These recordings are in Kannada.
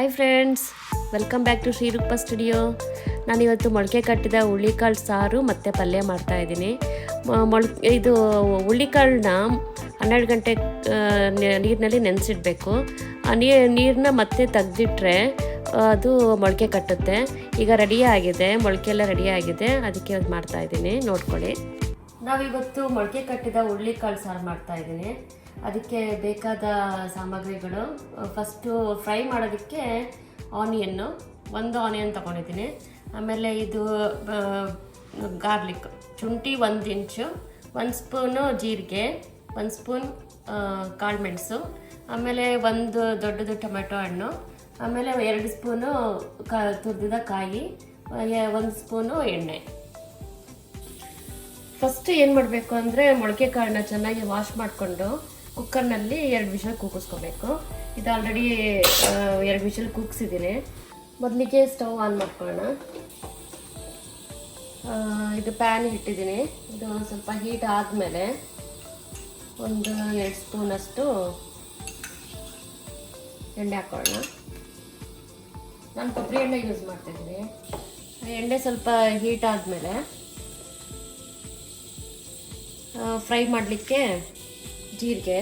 Hi friends welcome back to Shriroopa studio ನಾನಿವತ್ತು ಮೊಳಕೆ ಕಟ್ಟಿದ ಹುಳ್ಳಿಕಾಳು ಸಾರು ಮತ್ತು ಪಲ್ಯ ಮಾಡ್ತಾ ಇದ್ದೀನಿ. ಮೊಳ, ಇದು ಹುಳ್ಳಿಕಾಳನ್ನ ಹನ್ನೆರಡು ಗಂಟೆ ನೀರಿನಲ್ಲಿ ನೆನೆಸಿಡ್ಬೇಕು. ನೀರನ್ನ ಮತ್ತೆ ತೆಗೆದಿಟ್ರೆ ಅದು ಮೊಳಕೆ ಕಟ್ಟುತ್ತೆ. ಈಗ ರೆಡಿ ಆಗಿದೆ. ಮೊಳಕೆ ಎಲ್ಲ ರೆಡಿ ಆಗಿದೆ. ಅದಕ್ಕೆ ಅದು ಮಾಡ್ತಾ ಇದ್ದೀನಿ. ನೋಡ್ಕೊಳ್ಳಿ. ನಾವಿವತ್ತು ಮೊಳಕೆ ಕಟ್ಟಿದ ಹುಳ್ಳಿಕಾಳು ಸಾರು ಮಾಡ್ತಾ ಇದ್ದೀನಿ. ಅದಕ್ಕೆ ಬೇಕಾದ ಸಾಮಗ್ರಿಗಳು ಫಸ್ಟು ಫ್ರೈ ಮಾಡೋದಕ್ಕೆ ಆನಿಯನ್ನು ಒಂದು ಆನಿಯನ್ ತೊಗೊಂಡಿದ್ದೀನಿ. ಆಮೇಲೆ ಇದು ಗಾರ್ಲಿಕ್ ಶುಂಠಿ ಒಂದು ಇಂಚು, ಒಂದು ಸ್ಪೂನು ಜೀರಿಗೆ, ಒಂದು ಸ್ಪೂನ್ ಕಾಳುಮೆಣಸು ಆಮೇಲೆ ಒಂದು ದೊಡ್ಡದು ಟೊಮೆಟೊ ಹಣ್ಣು, ಆಮೇಲೆ ಎರಡು ಸ್ಪೂನು ಕ ತುರಿದ ಕಾಯಿ ಒಂದು ಸ್ಪೂನು ಎಣ್ಣೆ. ಫಸ್ಟ್ ಏನು ಮಾಡಬೇಕು ಅಂದರೆ, ಮೊಳಕೆ ಕಾಳನ್ನ ಚೆನ್ನಾಗಿ ವಾಶ್ ಮಾಡಿಕೊಂಡು ಕುಕ್ಕರ್ನಲ್ಲಿ ಎರಡು ವಿಷಲ್ ಕೂಗಿಸ್ಕೋಬೇಕು. ಇದು ಆಲ್ರೆಡಿ ಎರಡು ವಿಷಲ್ ಕೂಗಿಸಿದ್ದೀನಿ. ಮೊದಲಿಗೆ ಸ್ಟವ್ ಆನ್ ಮಾಡ್ಕೊಳ್ಳೋಣ. ಇದು ಪ್ಯಾನ್ ಇಟ್ಟಿದ್ದೀನಿ. ಇದು ಸ್ವಲ್ಪ ಹೀಟ್ ಆದಮೇಲೆ ಒಂದು ಎರಡು ಸ್ಪೂನಷ್ಟು ಎಣ್ಣೆ ಹಾಕೊಳ್ಳೋಣ. ನಾನು ಕೊಬ್ಬರಿ ಎಣ್ಣೆ ಯೂಸ್ ಮಾಡ್ತಿದ್ದೀನಿ ಎಣ್ಣೆ ಸ್ವಲ್ಪ ಹೀಟ್ ಆದಮೇಲೆ ಫ್ರೈ ಮಾಡಲಿಕ್ಕೆ ಜೀರಿಗೆ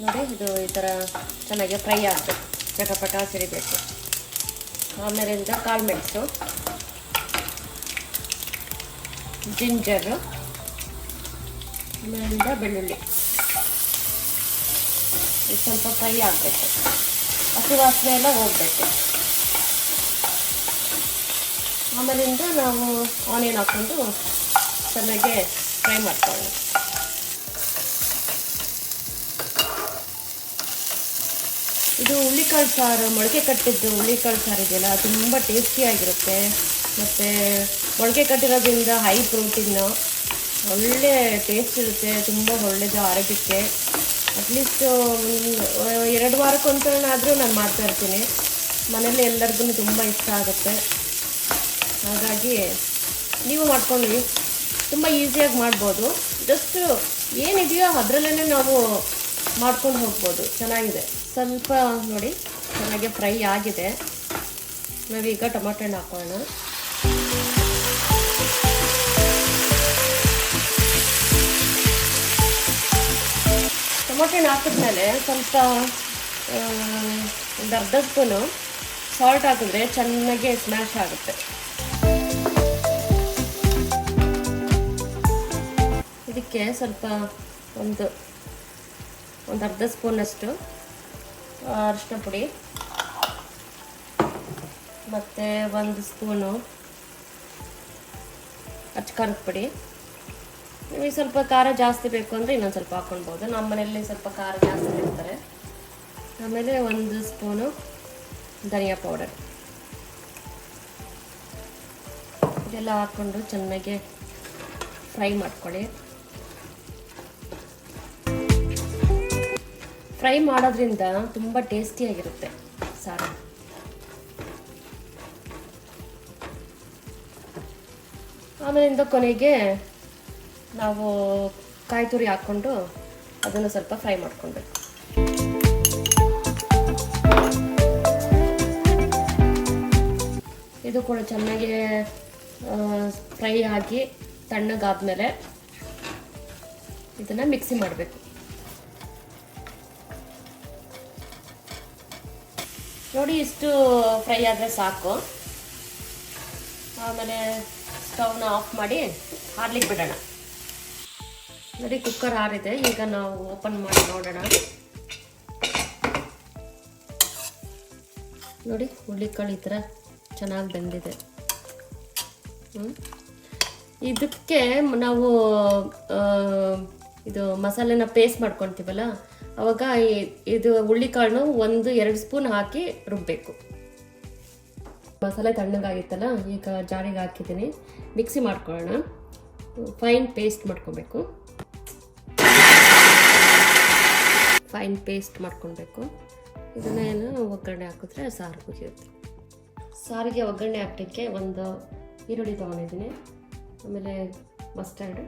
ನೋಡಿ ಇದು ಈ ಥರ ಚೆನ್ನಾಗಿ ಫ್ರೈ ಆಗಬೇಕು ಚಟಪಟ ಸಿಡಿಬೇಕು ಆಮೇಲಿಂದ ಕಾಳು ಮೆಣಸು ಜಿಂಜರು ಆಮೇಲಿಂದ ಬೆಳ್ಳುಳ್ಳಿ ಇದು ಸ್ವಲ್ಪ ಫ್ರೈ ಆಗಬೇಕು ಹಸಿ ವಾಸನೆ ಎಲ್ಲ ಹೋಗಬೇಕು ಆಮೇಲಿಂದ ನಾವು ಆನಿಯನ್ ಹಾಕ್ಕೊಂಡು ಚೆನ್ನಾಗಿ ಫ್ರೈ ಮಾಡ್ಕೊಳ್ಳಿ ಇದು ಹುಳ್ಳಿಕಾಳು ಸಾರು, ಮೊಳಕೆ ಕಟ್ಟಿದ್ದು ಹುಳಿಕಾಳು ಸಾರು ಇದೆಯಲ್ಲ ತುಂಬ ಟೇಸ್ಟಿಯಾಗಿರುತ್ತೆ ಮತ್ತು ಮೊಳಕೆ ಕಟ್ಟಿರೋದ್ರಿಂದ ಹೈ ಪ್ರೋಟೀನು ಒಳ್ಳೆ ಟೇಸ್ಟ್ ಇರುತ್ತೆ, ತುಂಬ ಒಳ್ಳೆಯದು ಆರೋಗ್ಯಕ್ಕೆ. ಅಟ್ಲೀಸ್ಟ್ ಎರಡು ವಾರಕ್ಕೊಂದ್ಸಲನಾದರೂ ನಾನು ಮಾಡ್ತಾ ಇರ್ತೀನಿ. ಮನೇಲಿ ಎಲ್ಲರಿಗೂ ತುಂಬ ಇಷ್ಟ ಆಗುತ್ತೆ. ಹಾಗಾಗಿ ನೀವು ಮಾಡ್ಕೊಳ್ಳಿ. ತುಂಬ ಈಸಿಯಾಗಿ ಮಾಡ್ಬೋದು. ಜಸ್ಟ್ ಏನಿದೆಯೋ ಅದರಲ್ಲೇ ನಾವು ಮಾಡ್ಕೊಂಡು ಹೋಗ್ಬೋದು. ಚೆನ್ನಾಗಿದೆ. ಸ್ವಲ್ಪ ನೋಡಿ, ಚೆನ್ನಾಗಿ ಫ್ರೈ ಆಗಿದೆ. ನಾವೀಗ ಟೊಮಾಟೊ ಹಣ್ಣು ಹಾಕೋಣ. ಟೊಮಾಟೊ ಹಣ್ಣು ಹಾಕಿದ್ಮೇಲೆ ಸ್ವಲ್ಪ ಒಂದು ಅರ್ಧ ಸ್ಪೂನು ಸಾಲ್ಟ್ ಹಾಕಿದ್ರೆ ಚೆನ್ನಾಗಿ ಸ್ಮ್ಯಾಶ್ ಆಗುತ್ತೆ. ಇದಕ್ಕೆ ಸ್ವಲ್ಪ ಒಂದು ಒಂದು ಅರ್ಧ ಸ್ಪೂನಷ್ಟು ಅರಿಶಿನ ಪುಡಿ, ಮತ್ತು ಒಂದು ಸ್ಪೂನು ಅಚ್ಕಾರದ ಪುಡಿ. ನಿಮಗೆ ಸ್ವಲ್ಪ ಖಾರ ಜಾಸ್ತಿ ಬೇಕು ಅಂದರೆ ಇನ್ನೊಂದು ಸ್ವಲ್ಪ ಹಾಕ್ಕೊಳ್ಬೋದು ನಮ್ಮ ಮನೆಯಲ್ಲಿ ಸ್ವಲ್ಪ ಖಾರ ಜಾಸ್ತಿ ಇರ್ತಾರೆ. ಆಮೇಲೆ ಒಂದು ಸ್ಪೂನು ಧನಿಯಾ ಪೌಡರ್. ಇದೆಲ್ಲ ಹಾಕ್ಕೊಂಡು ಚೆನ್ನಾಗಿ ಫ್ರೈ ಮಾಡ್ಕೊಳ್ಳಿ. ಫ್ರೈ ಮಾಡೋದ್ರಿಂದ ತುಂಬ ಟೇಸ್ಟಿಯಾಗಿರುತ್ತೆ ಸಾರು. ಆಮೇಲಿಂದ ಕೊನೆಗೆ ನಾವು ಕಾಯಿ ತುರಿ ಹಾಕ್ಕೊಂಡು ಅದನ್ನು ಸ್ವಲ್ಪ ಫ್ರೈ ಮಾಡ್ಕೊಳ್ಬೇಕು ಇದು ಕೂಡ ಚೆನ್ನಾಗಿ ಫ್ರೈ ಆಗಿ ತಣ್ಣಗಾದ್ಮೇಲೆ ಇದನ್ನು ಮಿಕ್ಸಿ ಮಾಡಬೇಕು. ನೋಡಿ ಇಷ್ಟು ಫ್ರೈ ಆದರೆ ಸಾಕು. ಆಮೇಲೆ ಸ್ಟವ್ನ ಆಫ್ ಮಾಡಿ ಹಾರ್ಲಿಕ್ಕೆ ಬಿಡೋಣ. ನೋಡಿ ಕುಕ್ಕರ್ ಹಾರಿದೆ, ಈಗ ನಾವು ಓಪನ್ ಮಾಡಿ ನೋಡೋಣ. ನೋಡಿ ಹುಳ್ಳಿಕಾಳು ಈ ಥರ ಚೆನ್ನಾಗಿ ಬೆಂದಿದೆ. ಇದಕ್ಕೆ ನಾವು ಇದು ಮಸಾಲೆನ ಪೇಸ್ಟ್ ಮಾಡ್ಕೊತೀವಲ್ಲ ಅವಾಗ ಇದು ಹುಳ್ಳಿಕಾಳನ್ನು ಒಂದು ಎರಡು ಸ್ಪೂನ್ ಹಾಕಿ ರುಬ್ಬಬೇಕು ಮಸಾಲೆ ತಣ್ಣಗಾಗಿತ್ತಲ್ಲ, ಈಗ ಜಾರಿಗೆ ಹಾಕಿದ್ದೀನಿ. ಮಿಕ್ಸಿ ಮಾಡ್ಕೊಳ್ಳೋಣ. ಫೈನ್ ಪೇಸ್ಟ್ ಮಾಡ್ಕೊಬೇಕು. ಫೈನ್ ಪೇಸ್ಟ್ ಮಾಡ್ಕೊಳ್ಬೇಕು ಇದನ್ನೇನು ಒಗ್ಗರಣೆ ಹಾಕಿದ್ರೆ ಸಾರು ಮುಗಿಯುತ್ತೆ. ಸಾರಿಗೆ ಒಗ್ಗರಣೆ ಹಾಕಲಿಕ್ಕೆ ಒಂದು ಈರುಳ್ಳಿ ತೊಗೊಂಡಿದ್ದೀನಿ. ಆಮೇಲೆ ಮಸ್ಟರ್ಡ್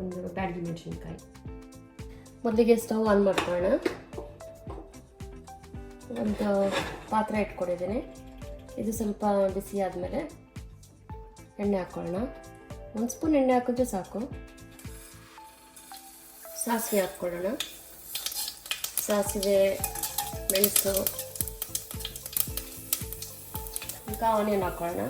ಒಂದು ಬ್ಯಾಡಗಿ ಮೆಣಸಿನ್ಕಾಯಿ. ಮೊದಲಿಗೆ ಸ್ಟವ್ ಆನ್ ಮಾಡ್ಕೊಳ್ಳೋಣ. ಒಂದು ಪಾತ್ರೆ ಇಟ್ಕೊಂಡಿದ್ದೀನಿ. ಇದು ಸ್ವಲ್ಪ ಬಿಸಿ ಆದಮೇಲೆ ಎಣ್ಣೆ ಹಾಕ್ಕೊಳ್ಳೋಣ. ಒಂದು ಸ್ಪೂನ್ ಎಣ್ಣೆ ಹಾಕಿದ್ರೆ ಸಾಕು. ಸಾಸಿವೆ ಹಾಕ್ಕೊಳ್ಳೋಣ. ಸಾಸಿವೆ, ಮೆಣಸು, ಈಗ ಆನಿಯನ್ ಹಾಕ್ಕೊಳ್ಳೋಣ.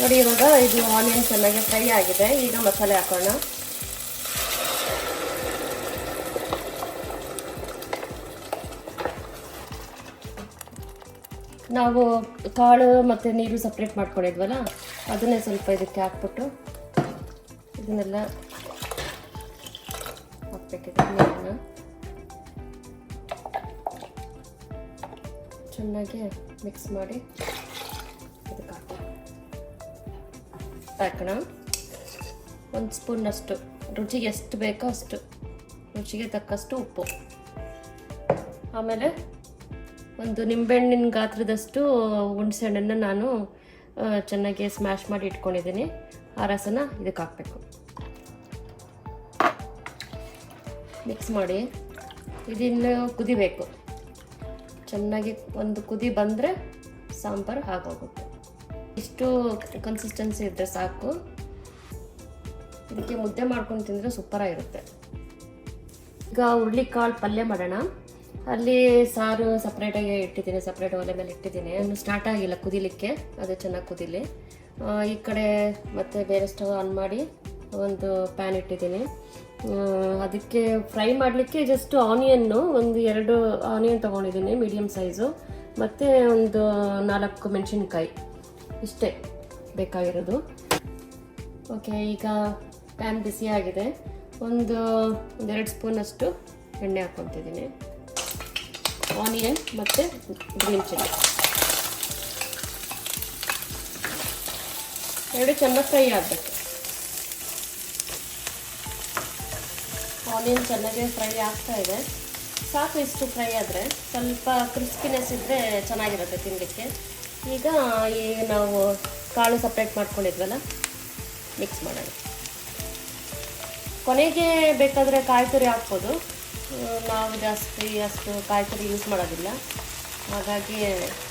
ನೋಡಿ, ಇವಾಗ ಇದು ಆನಿಯನ್ ಚೆನ್ನಾಗಿ ಫ್ರೈ ಆಗಿದೆ. ಈಗ ಮಸಾಲೆ ಹಾಕೋಣ. ನಾವು ಕಾಳು ಮತ್ತು ನೀರು ಸಪ್ರೇಟ್ ಮಾಡ್ಕೊಂಡಿದ್ವಲ್ಲ, ಅದನ್ನೇ ಸ್ವಲ್ಪ ಇದಕ್ಕೆ ಹಾಕ್ಬಿಟ್ಟು ಇದನ್ನೆಲ್ಲ ಹಾಕ್ಬೇಕಿದೆ ನೀರನ್ನು ಚೆನ್ನಾಗಿ ಮಿಕ್ಸ್ ಮಾಡಿ. ಹಾಕೋಣ. ಒಂದು ಸ್ಪೂನಷ್ಟು ರುಚಿಗೆ ಎಷ್ಟು ಬೇಕೋ ಅಷ್ಟು. ರುಚಿಗೆ ತಕ್ಕಷ್ಟು ಉಪ್ಪು. ಆಮೇಲೆ ಒಂದು ನಿಂಬೆಹಣ್ಣಿನ ಗಾತ್ರದಷ್ಟು ಹುಣಸೆಹಣ್ಣನ್ನು ನಾನು ಚೆನ್ನಾಗಿ ಸ್ಮ್ಯಾಶ್ ಮಾಡಿ ಇಟ್ಕೊಂಡಿದ್ದೀನಿ. ಆ ರಸನ ಇದಕ್ಕೆ ಹಾಕಬೇಕು. ಮಿಕ್ಸ್ ಮಾಡಿ. ಇದನ್ನು ಕುದಿಬೇಕು. ಚೆನ್ನಾಗಿ ಒಂದು ಕುದಿ ಬಂದರೆ ಸಾಂಬಾರು ಆಗೋಗುತ್ತೆ ಇಷ್ಟು ಕನ್ಸಿಸ್ಟೆನ್ಸಿ ಇದ್ದರೆ ಸಾಕು. ಇದಕ್ಕೆ ಮುದ್ದೆ ಮಾಡ್ಕೊಂಡು ತಿಂದರೆ ಸೂಪರಾಗಿರುತ್ತೆ ಈಗ ಹುರುಳಿಕಾಳು ಪಲ್ಯ ಮಾಡೋಣ. ಅಲ್ಲಿ ಸಾರು ಸಪ್ರೇಟಾಗಿ ಇಟ್ಟಿದ್ದೀನಿ ಸಪ್ರೇಟ್ ಒಲೆ ಮೇಲೆ ಇಟ್ಟಿದ್ದೀನಿ. ಇನ್ನು ಸ್ಟಾರ್ಟ್ ಆಗಿಲ್ಲ ಕುದಿಲಿಕ್ಕೆ, ಅದು ಚೆನ್ನಾಗಿ ಕುದಿಲಿ. ಈ ಕಡೆ ಮತ್ತೆ ಬೇರೆ ಸ್ಟವ್ ಆನ್ ಮಾಡಿ ಒಂದು ಪ್ಯಾನ್ ಇಟ್ಟಿದ್ದೀನಿ. ಅದಕ್ಕೆ ಫ್ರೈ ಮಾಡಲಿಕ್ಕೆ ಜಸ್ಟ್ ಆನಿಯನ್ನು ಒಂದು ಎರಡು ಆನಿಯನ್ ತೊಗೊಂಡಿದ್ದೀನಿ ಮೀಡಿಯಮ್ ಸೈಜು ಮತ್ತು ಒಂದು ನಾಲ್ಕು ಮೆಣಸಿನ್ಕಾಯಿ. ಇಷ್ಟೇ ಬೇಕಾಗಿರೋದು. ಓಕೆ ಈಗ ಪ್ಯಾನ್ ಬಿಸಿಯಾಗಿದೆ ಒಂದು ಒಂದೆರಡು ಸ್ಪೂನಷ್ಟು ಎಣ್ಣೆ ಹಾಕ್ಕೊತಿದ್ದೀನಿ ಆನಿಯನ್ ಮತ್ತು ಗ್ರೀನ್ ಚಿಲ್ಲಿ ಎರಡು ಚಮಚ ಫ್ರೈ ಆಗಬೇಕು. ಆನಿಯನ್ ಚೆನ್ನಾಗಿ ಫ್ರೈ ಆಗ್ತಾ ಇದೆ. ಸಾಕು ಇಷ್ಟು ಫ್ರೈ ಆದರೆ ಸ್ವಲ್ಪ ಕ್ರಿಸ್ಪಿನೆಸ್ ಇದ್ದರೆ ಚೆನ್ನಾಗಿರುತ್ತೆ ತಿನ್ನಲಿಕ್ಕೆ ಈಗ ಈ ನಾವು ಕಾಳು ಸಪ್ರೇಟ್ ಮಾಡ್ಕೊಂಡಿದ್ವಲ್ಲ? ಮಿಕ್ಸ್ ಮಾಡೋಣ. ಕೊನೆಗೆ ಬೇಕಾದರೆ ಕಾಯಿ ತುರಿ ಹಾಕ್ಬೋದು ನಾವು ಜಾಸ್ತಿ ಅಷ್ಟು ಕಾಯಿ ತುರಿ ಯೂಸ್ ಮಾಡೋದಿಲ್ಲ. ಹಾಗಾಗಿ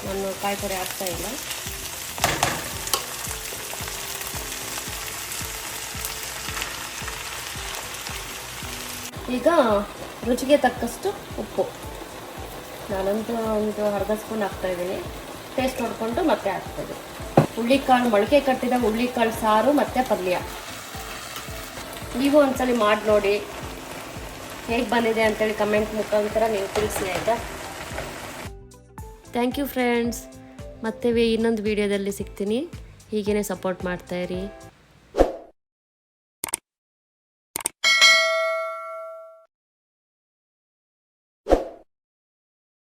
ನಾನು ಕಾಯಿ ತುರಿ ಹಾಕ್ತಾ ಇಲ್ಲ. ಈಗ ರುಚಿಗೆ ತಕ್ಕಷ್ಟು ಉಪ್ಪು. ನಾನಂತೂ ಒಂದು ಅರ್ಧ ಸ್ಪೂನ್ ಹಾಕ್ತಾ ಟೇಸ್ಟ್ ನೋಡಿಕೊಂಡು ಮತ್ತೆ ಹಾಕ್ಬೋದು ಹುಳ್ಳಿಕಾಳು ಮೊಳಕೆ ಕಟ್ಟಿದ ಹುಳ್ಳಿಕಾಳು ಸಾರು ಮತ್ತು ಪಲ್ಯ. ನೀವು ಒಂದ್ಸಲ ಮಾಡಿ ನೋಡಿ. ಹೇಗೆ ಬಂದಿದೆ ಅಂತೇಳಿ ಕಮೆಂಟ್ ಮುಖಾಂತರ ನೀವು ತಿಳಿಸಿ, ಆಯಿತಾ? ಥ್ಯಾಂಕ್ ಯು ಫ್ರೆಂಡ್ಸ್ ಮತ್ತೆ ಇನ್ನೊಂದು ವಿಡಿಯೋದಲ್ಲಿ ಸಿಗ್ತೀನಿ. ಹೀಗೇ ಸಪೋರ್ಟ್ ಮಾಡ್ತಾಯಿರಿ